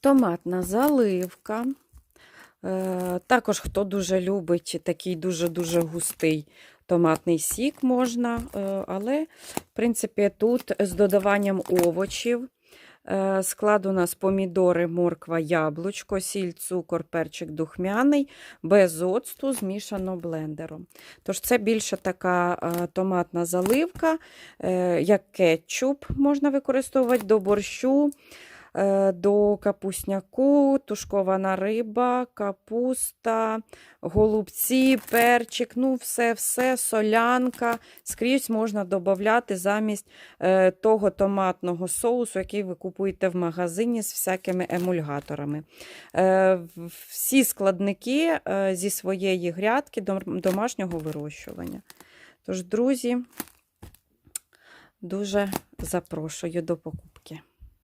Томатна заливка. Е, Також, хто дуже любить такий дуже-дуже густий томатний сік можна, е, але, в принципі, тут з додаванням овочів. Е, Склад у нас помідори, морква, яблучко, сіль, цукор, перчик духмяний, без оцту, змішано блендером. Тож це більше така томатна заливка, як кетчуп можна використовувати до борщу, до капусняку, тушкована риба, капуста, голубці, перчик, ну все-все, солянка. Скрізь можна додати замість е, того томатного соусу, який ви купуєте в магазині з всякими емульгаторами. Е, всі складники е, зі своєї грядки домашнього вирощування. Тож, друзі, дуже запрошую до покупки.